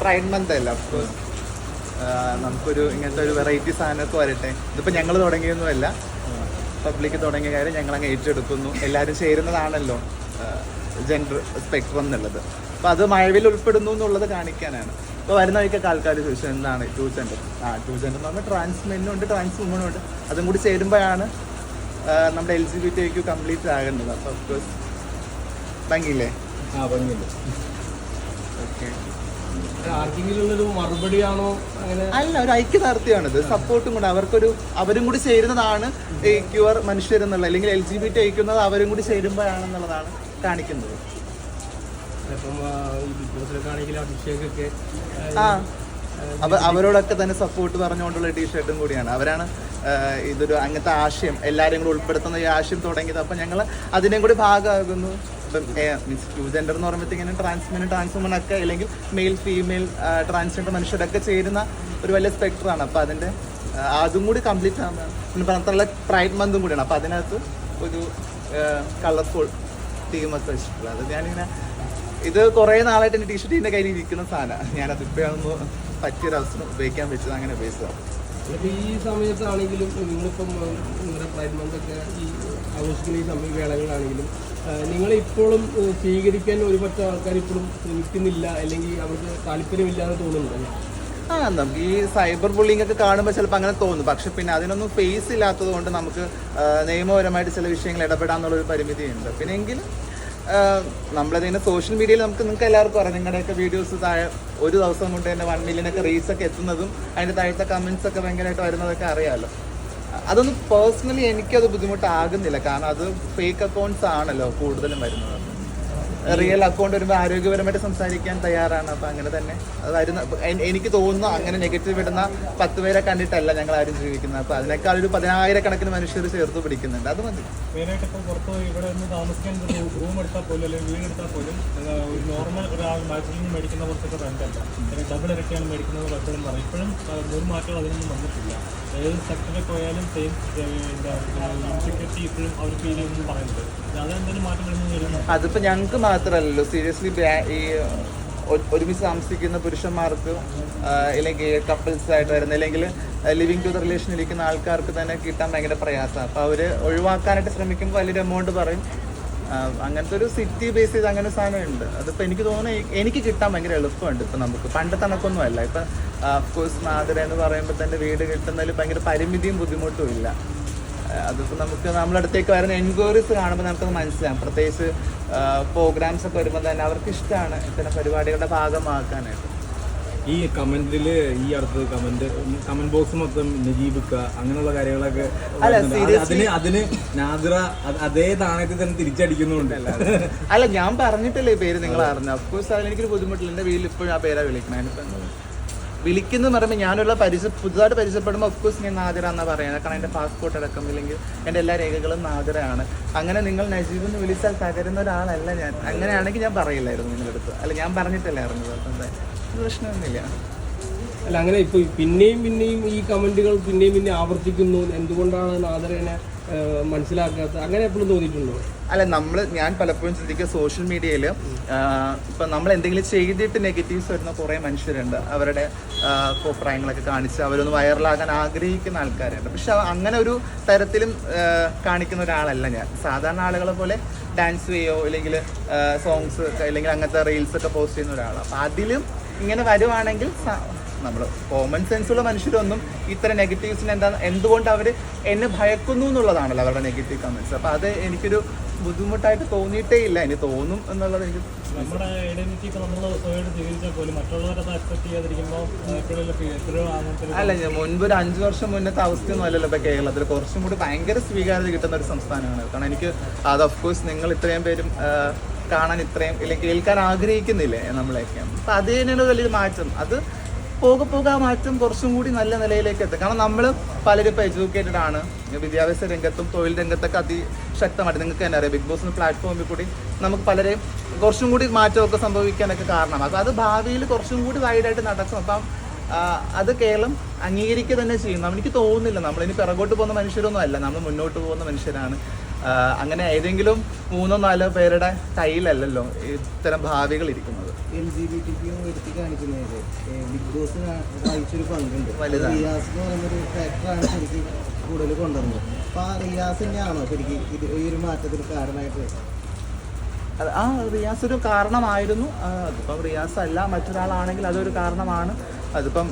Pride month അല്ല of course നമുക്കൊരു ഇങ്ങനത്തെ ഒരു വെറൈറ്റി സാധനമൊക്കെ വരട്ടെ. ഇതിപ്പോൾ ഞങ്ങൾ തുടങ്ങിയൊന്നുമല്ല പബ്ലിക് തുടങ്ങിയ കാര്യം ഞങ്ങൾ അങ്ങ് ഏറ്റെടുക്കുന്നു. എല്ലാവരും ചേരുന്നതാണല്ലോ ജെൻഡർ സ്പെക്ട്രം എന്നുള്ളത്. അപ്പോൾ അത് മഴവിൽ ഉൾപ്പെടുന്നു എന്നുള്ളത് കാണിക്കാനാണ്. ഇപ്പോൾ വരുന്ന വഴിക്കൊക്കെ ആൾക്കാർ ചോദിച്ചു എന്താണ് ടൂ ജെൻഡർ ആ ടൂ ജെൻഡർ എന്ന് പറഞ്ഞാൽ ട്രാൻസ് മെന്നും ഉണ്ട് ട്രാൻസ് വുമണും ഉണ്ട്. അതും കൂടി ചേരുമ്പോഴാണ് നമ്മുടെ L G B T Q complete ആകേണ്ടത് അപ്പോൾ ഓഫ്കോഴ്സ് ഭംഗിയില്ലേ? ആ ഭംഗിയില്ലേ? ഓക്കെ മറുപടിയാണോ അങ്ങനെ? അല്ല ഒരു ഐക്യദാർഢ്യമാണിത്. സപ്പോർട്ടും കൂടെ. അവർക്കൊരു അവരും കൂടി ചേരുന്നതാണ് ഈ ക്യൂർ മനുഷ്യരെന്നുള്ള അല്ലെങ്കിൽ എൽ ജി ബി ടി അയക്കുന്നത് അവരും കൂടി ചേരുമ്പോഴാണെന്നുള്ളതാണ് കാണിക്കുന്നത്. ഇപ്പം ഈ ബിഗ് ബോസിലൊക്കെ ആണെങ്കിൽ അഭിഷേകൊക്കെ ആ അവ അവരോടൊക്കെ തന്നെ സപ്പോർട്ട് പറഞ്ഞുകൊണ്ടുള്ള ടീഷർട്ടും കൂടിയാണ്. അവരാണ് ഇതൊരു അങ്ങനത്തെ ആശയം. എല്ലാവരും കൂടി ഉൾപ്പെടുത്തുന്ന ഈ ആശയം തുടങ്ങിയത്. അപ്പം ഞങ്ങൾ അതിനെയും കൂടി ഭാഗമാകുന്നു. മീൻസ് ടു ജെൻഡർ എന്ന് പറയുമ്പോഴത്തേക്കിനും ട്രാൻസ്മെൻ ട്രാൻസ്വുമൺ ഒക്കെ അല്ലെങ്കിൽ മെയിൽ ഫീമെയിൽ ട്രാൻസ്ജെൻഡർ മനുഷ്യരൊക്കെ ചേരുന്ന ഒരു വലിയ സ്പെക്ടറാണ് അപ്പോൾ അതിന്റെ അതും കൂടി കംപ്ലീറ്റ് ആണ്. പിന്നെ പ്രൈഡ് മന്തും കൂടിയാണ്. അപ്പോൾ അതിനകത്ത് ഒരു കളർഫുൾ തീമൊക്കെ വെച്ചിട്ടുള്ളത്. അത് ഞാനിങ്ങനെ ഇത് കുറേ നാളായിട്ട് എന്റെ ടീഷർട്ട് എന്റെ കയ്യിൽ ഇരിക്കുന്ന സാധനമാണ് ഞാനത് ഇപ്പോഴാണെന്ന് പറ്റിയൊരു അവസരം ഉപയോഗിക്കാൻ വെച്ചത് അങ്ങനെ ഉപയോഗിച്ചതാണ്. ഈ സമയത്താണെങ്കിലും നിങ്ങളിപ്പം നിങ്ങളുടെ പ്രൈഡ് ഈ ആഘോഷിക്കുന്ന ഈ സമയ വേളകളാണെങ്കിലും ആ, സ്വീകരിക്കാൻ ഒരുപറ്റം ആൾക്കാർ ഇപ്പോഴും ശ്രമിക്കുന്നില്ല അല്ലെങ്കിൽ അവർക്ക് താല്പര്യമില്ലാതെ തോന്നുന്നുണ്ടല്ലോ ആ നമുക്ക് ഈ സൈബർ ബുള്ളിംഗ് ഒക്കെ കാണുമ്പോൾ ചിലപ്പോൾ അങ്ങനെ തോന്നും. പക്ഷെ പിന്നെ അതിനൊന്നും ഫേസ് ഇല്ലാത്തത് കൊണ്ട് നമുക്ക് നിയമപരമായിട്ട് ചില വിഷയങ്ങൾ ഇടപെടാന്നുള്ളൊരു പരിമിതിയുണ്ട്. പിന്നെ എങ്കിലും നമ്മളതിങ്ങനെ സോഷ്യൽ മീഡിയയിൽ നമുക്ക് നിങ്ങൾക്ക് എല്ലാവർക്കും അറിയാം. നിങ്ങളുടെയൊക്കെ വീഡിയോസ് താഴെ ഒരു ദിവസം കൊണ്ട് തന്നെ വൺ മില്യനൊക്കെ റീച്ച് ഒക്കെ എത്തുന്നതും അതിന്റെ താഴത്തെ കമൻസ് ഒക്കെ ഭയങ്കരമായിട്ട് വരുന്നതൊക്കെ അറിയാമല്ലോ അതൊന്നും പേഴ്സണലി എനിക്കത് ബുദ്ധിമുട്ടാകുന്നില്ല. കാരണം അത് ഫേക്ക് അക്കൗണ്ട്സ് ആണല്ലോ കൂടുതലും വരുന്നത്. റിയൽ അക്കൗണ്ട് വരുമ്പോൾ ആരോഗ്യപരമായിട്ട് സംസാരിക്കാൻ തയ്യാറാണ്. അപ്പം അങ്ങനെ തന്നെ അത് വരുന്ന എനിക്ക് തോന്നുന്നു അങ്ങനെ നെഗറ്റീവ് ഇടുന്ന പത്ത് പേരെ കണ്ടിട്ടല്ല ഞങ്ങൾ ആരും ജീവിക്കുന്നത്. അപ്പം അതിനേക്കാൾ ഒരു പതിനായിരക്കണക്കിന് മനുഷ്യർ ചേർത്ത് പിടിക്കുന്നുണ്ട്. അത് മതി. മെയിനായിട്ട് ഇപ്പോൾ പുറത്ത് ഇവിടെ താമസിക്കാൻ റൂം എടുത്താൽ പോലും അല്ലെങ്കിൽ വീട് എടുത്താൽ പോലും ഒരു നോർമൽ ഒരാൾ മാച്ചിൽ നിന്ന് മേടിക്കുന്ന പോലത്തെ റെന്റ് അല്ല. അല്ലെങ്കിൽ ഡബിൾ ഇരട്ടിയാണ് മേടിക്കുന്നത് പലപ്പോഴും പറയും. ഇപ്പോഴും ഒരു മാറ്റം അതിനൊന്നും വന്നിട്ടില്ല. ഏത് സെക്ടറിൽ പോയാലും സെയിം എന്താ ഇൻസെക്യൂരിറ്റി ഇപ്പോഴും അവർ ഫീൽ ചെയ്യുന്നു പറയുന്നുണ്ട് അതെന്തെങ്കിലും മാറ്റം വരുന്നു അതിപ്പോൾ ഞങ്ങൾക്ക് മാത്രമല്ലല്ലോ. സീരിയസ്ലി ഈ ഒരുമിച്ച് താമസിക്കുന്ന പുരുഷന്മാർക്ക് അല്ലെങ്കിൽ കപ്പിൾസ് ആയിട്ട് വരുന്ന അല്ലെങ്കിൽ ലിവിങ് ടു ദ റിലേഷൻ ഇരിക്കുന്ന ആൾക്കാർക്ക് തന്നെ കിട്ടാൻ ഭയങ്കര പ്രയാസമാണ്. അപ്പോൾ അവർ ഒഴിവാക്കാനായിട്ട് ശ്രമിക്കുമ്പോൾ വലിയൊരു എമൗണ്ട് പറയും. അങ്ങനത്തെ ഒരു സിറ്റി ബേസ് ചെയ്ത് അങ്ങനെ സാധനമുണ്ട്. സാധനം അതിപ്പോൾ എനിക്ക് തോന്നുന്നു എനിക്ക് കിട്ടാൻ ഭയങ്കര എളുപ്പമുണ്ട് ഇപ്പം നമുക്ക്. പണ്ട് തണക്കൊന്നും അല്ല. ഇപ്പം അഫ്കോഴ്സ് മാതിര എന്ന് പറയുമ്പോൾ തന്നെ വീട് കിട്ടുന്നതിൽ ഭയങ്കര പരിമിതിയും ബുദ്ധിമുട്ടും ഇല്ല. അതിപ്പോൾ നമുക്ക് നമ്മളടുത്തേക്ക് വരുന്ന എൻക്വയറീസ് കാണുമ്പോൾ നമുക്കത് മനസ്സിലാവും. പ്രത്യേകിച്ച് പ്രോഗ്രാംസ് ഒക്കെ വരുമ്പോൾ തന്നെ അവർക്ക് ഇഷ്ടമാണ് ഇത്തരം പരിപാടികളുടെ ഭാഗമാക്കാനായിട്ട്. ഈ കമന്റിൽ ഈ അടുത്ത് കമന്റ് കമന്റ് ബോക്സ് മൊത്തം നജീബിക്ക അങ്ങനെയുള്ള കാര്യങ്ങളൊക്കെ അതിന് അതിന് നാദ്ര അതേ താണയത്തിൽ തന്നെ തിരിച്ചടിക്കുന്നുണ്ട്. അല്ല ഞാൻ പറഞ്ഞിട്ടല്ലേ പേര് നിങ്ങൾ അറിഞ്ഞു അഫ്കോഴ്സ് അതിലെനിക്കൊരു ബുദ്ധിമുട്ടില്ല. എന്റെ വീട്ടിൽ ഇപ്പോഴും ആ പേരാ വിളിക്കുന്നത് ഞാനിപ്പോൾ എന്ന് പറയുമ്പോൾ ഞാനുള്ള പരിചയ പുതുതായിട്ട് പരിചയപ്പെടുമ്പോൾ ഒഫ്കോഴ്സ് ഞാൻ നാദിറ എന്നാ പറയുന്നത് കാരണം എന്റെ പാസ്പോർട്ട് അടക്കം ഇല്ലെങ്കിൽ എന്റെ എല്ലാ രേഖകളും നാദിറയാണ് അങ്ങനെ നിങ്ങൾ നജീബ് എന്ന് വിളിച്ചാൽ തകരുന്ന ഒരാളല്ല ഞാൻ. അങ്ങനെയാണെങ്കിൽ ഞാൻ പറയില്ലായിരുന്നു നിങ്ങളുടെ അടുത്ത് അല്ല ഞാൻ പറഞ്ഞിട്ടല്ലേ അറിഞ്ഞത്. പ്രശ്നമൊന്നുമില്ല. അല്ല അങ്ങനെ ഇപ്പൊ പിന്നെയും പിന്നെയും ഈ കമന്റുകൾ പിന്നെയും പിന്നെ ആവർത്തിക്കുന്നു. എന്തുകൊണ്ടാണ് നാദരനെ മനസ്സിലാക്കാത്തത് അങ്ങനെ എപ്പോഴും തോന്നിയിട്ടുണ്ടോ? അല്ല നമ്മൾ ഞാൻ പലപ്പോഴും ചിന്തിക്കുക സോഷ്യൽ മീഡിയയിൽ ഇപ്പം നമ്മൾ എന്തെങ്കിലും ചെയ്തിട്ട് നെഗറ്റീവ്സ് വരുന്ന കുറേ മനുഷ്യരുണ്ട്. അവരുടെ അഭിപ്രായങ്ങളൊക്കെ കാണിച്ച് അവരൊന്ന് വൈറലാകാൻ ആഗ്രഹിക്കുന്ന ആൾക്കാരുണ്ട്. പക്ഷെ അങ്ങനെ ഒരു തരത്തിലും കാണിക്കുന്ന ഒരാളല്ല ഞാൻ. സാധാരണ ആളുകളെ പോലെ ഡാൻസ് ചെയ്യോ അല്ലെങ്കിൽ സോങ്സ് അല്ലെങ്കിൽ അങ്ങനത്തെ റീൽസ് ഒക്കെ പോസ്റ്റ് ചെയ്യുന്ന ഒരാളാണ് അപ്പം അതിലും ഇങ്ങനെ വരുവാണെങ്കിൽ നമ്മൾ കോമൺ സെൻസുള്ള മനുഷ്യരൊന്നും ഇത്തരം നെഗറ്റീവ്സിന് എന്താ എന്തുകൊണ്ട് അവർ എന്നെ ഭയക്കുന്നു എന്നുള്ളതാണല്ലോ അവരുടെ നെഗറ്റീവ് കമൻസ് അപ്പോൾ അത് എനിക്കൊരു ബുദ്ധിമുട്ടായിട്ട് തോന്നിയിട്ടേ ഇല്ല. ഇനി തോന്നും എന്നുള്ളത് എനിക്ക് നമ്മുടെ ഐഡന്റിറ്റി ഇപ്പോൾ നമ്മൾ സ്വയമായിട്ട് സ്വീകരിച്ചാൽ പോലും മറ്റുള്ളവരത് അക്സെപ്റ്റ് ചെയ്യാതിരിക്കുമ്പോൾ എപ്പോഴും എപ്പോഴും അങ്ങനത്തെ അല്ല ഞാൻ മുൻപ് ഒരു അഞ്ച് വർഷം മുന്നത്തെ അവസ്ഥയൊന്നും അല്ലല്ലോ ഇപ്പോൾ കേരളത്തിൽ കുറച്ചും കൂടി ഭയങ്കര സ്വീകാര്യത കിട്ടുന്ന ഒരു സംസ്ഥാനമാണ്. കാരണം എനിക്ക് അത് ഓഫ് കോഴ്സ് നിങ്ങൾ ഇത്രയും പേരും കാണാൻ ഇത്രയും അല്ലെങ്കിൽ കേൾക്കാൻ ആഗ്രഹിക്കുന്നില്ലേ നമ്മളെയൊക്കെ അപ്പം അത് തന്നെയാണ് വലിയൊരു മാറ്റം. അത് പോകെ പോകെ മാറ്റം കുറച്ചും കൂടി നല്ല നിലയിലേക്ക് എത്തും. കാരണം നമ്മൾ പലരും ഇപ്പോൾ എഡ്യൂക്കേറ്റഡ് ആണ്. വിദ്യാഭ്യാസ രംഗത്തും തൊഴിൽ രംഗത്തൊക്കെ അതിശക്തമായിട്ട് നിങ്ങൾക്ക് തന്നെ അറിയാം. ബിഗ് ബോസ് പ്ലാറ്റ്ഫോമിൽ കൂടി നമുക്ക് പലരെയും കുറച്ചും കൂടി മാറ്റമൊക്കെ സംഭവിക്കാനൊക്കെ കാരണം അപ്പോൾ അത് ഭാവിയിൽ കുറച്ചും കൂടി വൈഡായിട്ട് നടക്കും. അപ്പം അത് കേരളം അംഗീകരിക്കുക തന്നെ ചെയ്യും. എനിക്ക് തോന്നുന്നില്ല. നമ്മളിനി പിറകോട്ട് പോകുന്ന മനുഷ്യരൊന്നും അല്ല. നമ്മൾ മുന്നോട്ട് പോകുന്ന മനുഷ്യരാണ്. അങ്ങനെ ഏതെങ്കിലും മൂന്നോ നാലോ പേരുടെ കയ്യിലല്ലല്ലോ ഇത്തരം ഭാവികൾ ഇരിക്കുന്നത്. എൽ ജി ബി ടിക്ക് എടുത്തി കാണിക്കുന്നതിൽ ബിഗ് ബോസ് വഹിച്ചൊരു പങ്കുണ്ട്. വലുതാണ്. റിയാസ് എന്ന് പറയുന്നൊരു ഫാക്ടറാണ് ശരിക്കും കൂടുതൽ കൊണ്ടുവന്നത്. അപ്പോൾ ആ റിയാസ് തന്നെയാണോ ശരിക്കും ഇത് ഈ ഒരു മാറ്റത്തിന് കാരണമായിട്ട്? അത് ആ റിയാസ് ഒരു കാരണമായിരുന്നു. അതിപ്പം റിയാസ് അല്ല മറ്റൊരാളാണെങ്കിൽ അതൊരു കാരണമാണ്. അതിപ്പം